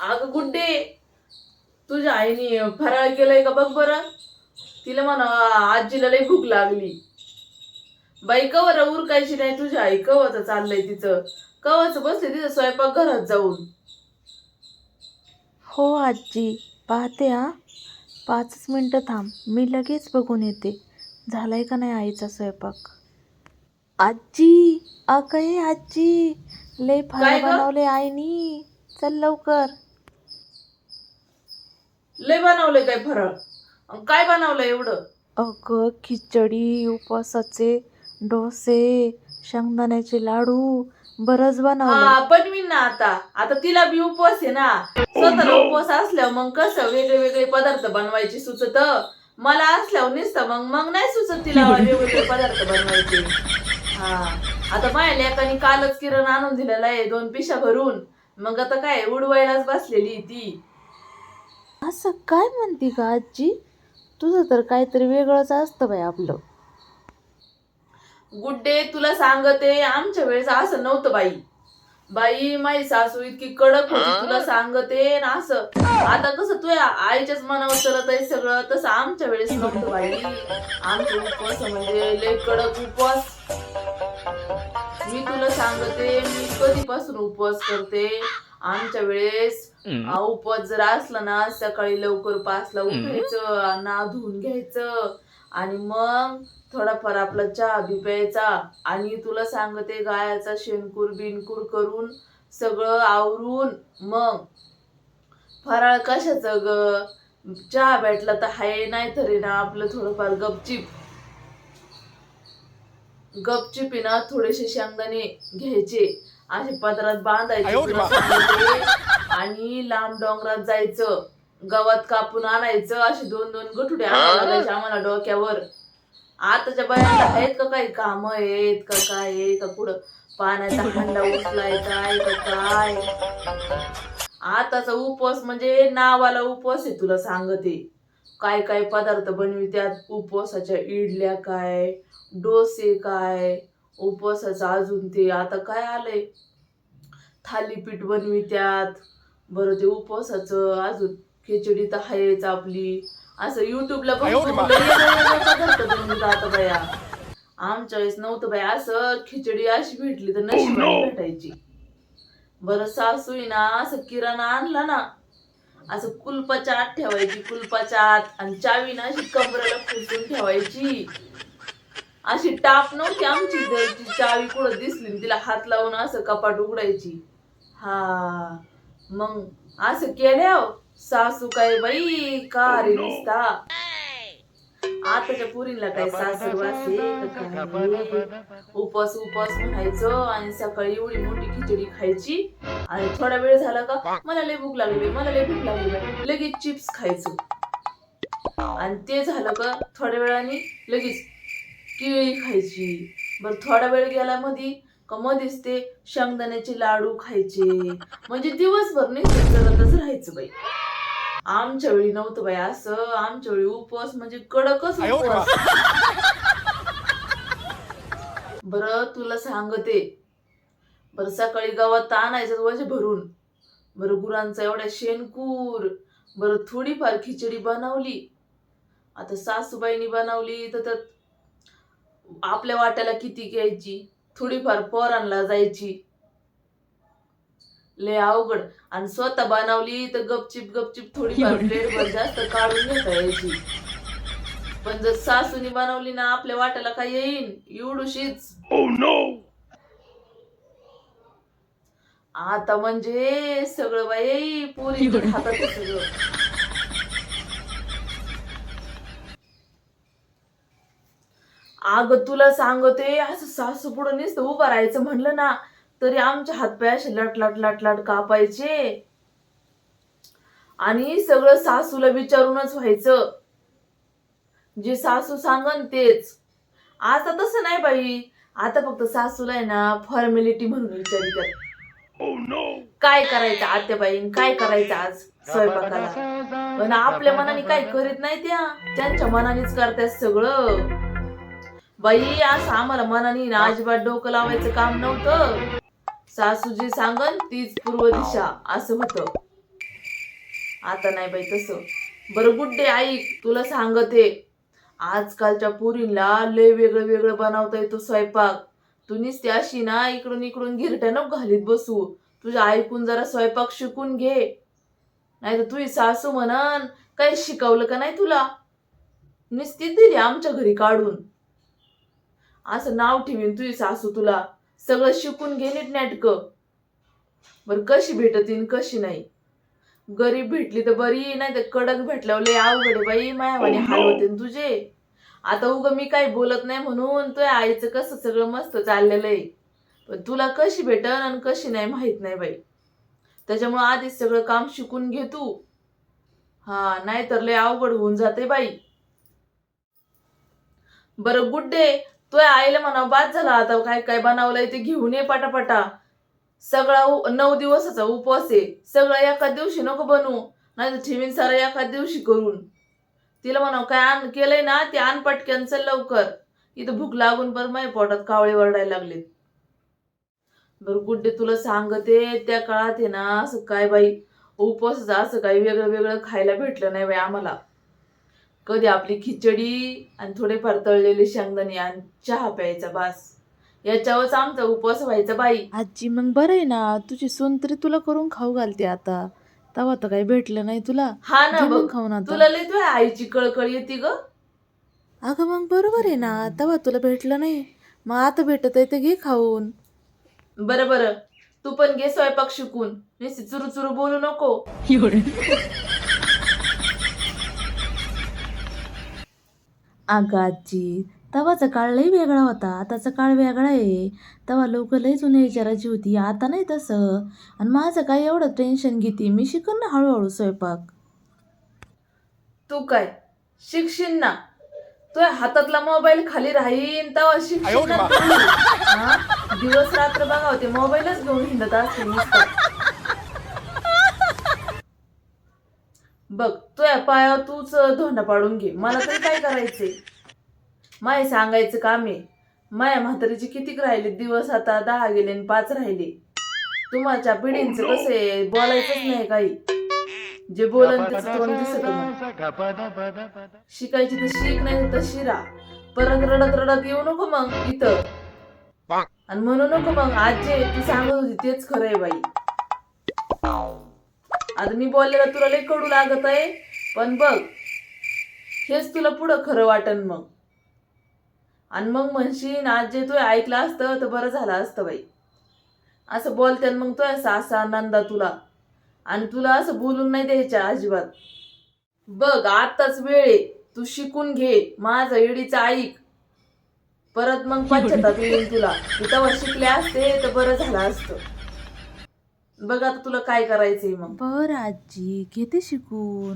अगं कुठे तुझ्या आईने फराळ केलंय का बघ बरं? तिला म्हणा आजीला लई भूक लागली. बाई कवर उरकायची नाही तुझ्या आई कवच चाललंय तिचं. कवच बसले तिचं स्वयंपाक घरात जाऊन. हो आजी पाहते हा. पाचच मिनटं थांब मी लगेच बघून येते. झालाय का नाही आईचा स्वयंपाक? आजी अगं आजी लय फळ काय ग? बनवले आईनी. चल लवकर. लय बनवलंय काय फराळ? अन काय बनवलंय एवढं? अगं खिचडी उपवासाचे डोसे शेंगदाण्याचे लाडू बरंच बनवलं हा बनवीन ना आता आता तिला बी उपवास आहे ना. स्वतःला उपवास असल्यावर मग कसं वेगळे वेगळे पदार्थ बनवायचे सुचत? मला असल्यावर नुसतं मग मग नाही सुचत तिला वेगवेगळे पदार्थ बनवायचे. हा. आता माझ्या लेकानी कालच किरण आणून दिलेला आहे दोन पिशा भरून. मग आता काय उडवायलाच बसलेली आहे ती. असं काय म्हणते का आजी? तुझं तर काहीतरी वेगळंच असतं बाई आपलं. गुड्डे तुला सांगते आमच्या वेळेस असं नव्हतं बाई. बाई माझी सासू इतकी कडक होती तुला सांगते ना असं. आता कसं तुझ्या आईच्याच मनावर चलत आहे सगळं तसं आमच्या वेळेस नव्हतं बाई. आमचे उपवास म्हणजे लय कडक उपवास. मी तुला सांगते मी कधीपासून उपवास करते? आमच्या वेळेस उपवास जर असला ना सकाळी लवकर पाचला उठायचं नाव धुवून घ्यायचं. आणि मग थोडाफार आपला चहा बी प्यायचा आणि तुला सांगते गायाचा शेणकूर बिनकूर करून सगळं आवरून मग फराळ कशाचं ग? चहा भेटला तर हाय नाही तरी ना आपलं थोडंफार गपचिप. गपचिप ना थोडेसे शेंगदाणे घ्यायचे. असे पदरात बांधायचे. आणि लांब डोंगरात जायचं. गवत कापून आणायचं असे दोन दोन गठुडे आणायला लागायचे आम्हाला डोक्यावर. आताच्या बायांना आहेत का काही काम? आहेत का काय? का कुठं पाण्याचा हंडा उचलायचा आहे का काय? आताचा उपवास म्हणजे नावाला उपवास आहे तुला सांगते. काय काय पदार्थ बनवित्यात? उपवासाच्या इडल्या काय? डोसे काय? उपवासाचं अजून ते आता काय आलंय? थालीपीठ बनवित्यात. बरं ते उपवासाचं अजून. खिचडी तर आहेच आपली. असं युट्यूबला बनवतात बया आमच्या वेळेस नव्हतं बाई असं खिचडी अशी भेटली तर नशिबाने भेटायची. बरं सासू ना असं किराणा आणला ना असं कुलपाच्या आत ठेवायची कुलपाच्या आत आणि चावी ना अशी कमरेला खुसून ठेवायची. अशी टाप नव्हती आमची घरची चावी कुठं दिसली तिला हात लावून असं कपाट उघडायची. हा मग असं केल्याव सासू काय बाई का रे नुसता आताच्या पुरीला काय सासू वासे का काय रे? उपवास उपवास म्हणायचं आणि सकाळी एवढी मोठी खिचडी खायची. आणि थोडा वेळ झाला का मला लय भूक लागली बाई, मला लय भूक लागली बाई. लगेच चिप्स खायचं. आणि ते झालं का थोड्या वेळाने लगेच केळी खायची. बरं थोडा वेळ गेला मधी का मध्येच ते शेंगदाण्याचे लाडू खायचे. म्हणजे दिवसभर जगतच राहायचं बाई. आमच्या वेळी नव्हतं बाई असं. आमच्या वेळी उपवास म्हणजे कडकच उपवास. बरं तुला सांगते. बरं सकाळी गावात आणायचं वजे भरून. बरं गुरांचा एवढ्या शेणकूर. बरं थोडीफार खिचडी बनवली. आता सासूबाईनी बनवली तर आपल्या वाट्याला किती घ्यायची? थोडीफार पोरांना जायची. लय अवघड. आणि स्वतः बनवली तर गपचिप गपचिप थोडीफार प्लेटभर जास्त काढून घेता यायची. पण जर सासूनी बनवली ना आपल्या वाट्याला काय येईन? एवढूशीच. आता म्हणजे सगळं बाई पोरी हातात सगळं. अगं तुला सांगते असं सासू पुढं नुसतं उभं राहायचं म्हणलं ना तरी आमच्या हातपाय असे लट लट लट लट कापायचे. आणि सगळं सासूला विचारूनच व्हायचं. जे सासू सांगन तेच. आता तसं नाही बाई. आता फक्त सासूला आहे ना फॉर्मॅलिटी म्हणून विचारितात काय करायचं आत्याबाईन काय करायचं आज स्वयंपाकाला? पण आपल्या मनाने काय करीत नाही त्या. त्यांच्या मनानेच करतात सगळं. बाई असं आम्हाला मनाने ना अजिबात डोकं लावायचं काम नव्हतं. सासू जी सांगन तीच पूर्व दिशा असं होतं. आता नाही बाई तसं. बरं गुड्डे ऐक तुला सांगते. आजकालच्या पुरीला लय वेगळं वेगळं बनवता येतो स्वयंपाक. तू नुसती अशी ना इकडून इकडून गिरट्यानं घालीत बसू. तुझ्या ऐकून जरा स्वयंपाक शिकून घे. नाही तर तुझी सासू म्हणन काही शिकवलं का नाही तुला? नुसती दिली आमच्या घरी काढून. असं नाव ठेवीन तुझी सासू तुला. सगळं शिकून घे नीट नाटकं. बरं कशी भेटतीन कशी नाही? गरीब भेटली तर बरी नाही तर कडक भेटल्यावर लय अवघड बाई मायावाने हाल होते तुझे. आता उग मी काही बोलत नाही म्हणून तुझ्या आईचं कसं सगळं मस्त चाललेलं आहे. पण तुला कशी भेटन आणि कशी नाही माहीत नाही बाई. त्याच्यामुळे आधीच सगळं काम शिकून घे तू. हा नाहीतर लय अवघड होऊन जाते बाई. बरं गुड्डे तोय आईला म्हणा बाद झाला आता काय काय बनवलंय ते घेऊन ये पटापटा. सगळा नऊ दिवसाचा उपवास आहे. सगळं एका दिवशी नको बनवू नाही तर ठेवीन सारा एका दिवशी करून. तिला म्हणावं काय आण केलंय ना ते आण पटकन चल लवकर. इथं भूक लागून पण माझ्या पोटात कावळे वरडायला लागलेत. बरं गुड्डे तुला सांगते त्या काळात आहे ना असं काय बाई उपवासाचं असं काही वेगळं वेगळं खायला भेटलं नाही बाई आम्हाला. कधी आपली खिचडी आणि थोडेफार तळलेले शेंगदाणे आणि चहा प्यायचा बास. याच्यावरच आमचा उपवास व्हायचा बाई. आजी मग बरं आहे ना तुझी सून तरी तुला करून खाऊ घालते आता. तेव्हा तर काही भेटलं नाही तुला. हा ना घे मग बघ. खाऊन आता. तुला लय तुझ्या आईची कळकळ येते ग. अगं मग बरोबर आहे ना तेव्हा तुला भेटलं नाही. मग आता भेटत आहे तर घे खाऊन. बरं बरं. तू पण घे स्वयंपाक शिकून. नुसती चुरू चुरू बोलू नको. अगं आजी तेव्हाचा काळ लई वेगळा होता. आताचा काळ वेगळा आहे. तेव्हा लोक लई जुन्या विचाराची होती. आता नाही तसं. आणि माझं काय एवढं टेन्शन घेते? मी शिकन ना हळूहळू स्वयंपाक. तू काय? शिकशील ना? तुझ्या हातातला मोबाईल खाली राहीन तेव्हा शिकशील ना? तू. हा? दिवस रात्र बघा होते मोबाईलच घेऊन हिंडत असते नुसतं. बघ तुझ्या पायावर तूच धोंडा पाडून घे. मला तरी काय करायचंय? माय सांगायचं काम आहे. माया म्हातारीचे कितीक राहिले? दिवस आता दहा गेले आणि पाच राहिले. तुम्हाच्या पिढींचं कसं आहे? बोलायचंच नाही काही. जे बोलन त्याचं तोंड दिसत मग शिकायची तर शिक नाही तर शिरा. परत रडत रडत येऊ नको मग इथं. आणि म्हणू नको मग आज जे ती सांगत होती तेच खरं आहे बाई. आता मी बोललेलं तुला लई कडू लागत आहे. पण बघ हेच तुला पुढं खरं वाटन मग. आणि मग म्हणशीन आज जे तू ऐकलं असतं तर बरं झालं असतं बाई. असं बोलते मग तो सासा नंदा तुला. आणि तुला असं बोलून नाही द्यायच्या अजिबात. बघ आताच वेळ आहे. तू शिकून घे. माझं इडीचं ऐक. परत मग पश्चाताप येईल तुला. तू तेव्हा शिकले असते तर बरं झालं असतं. बघ आता तुला काय करायचंय मग. बर आजी घेते शिकून.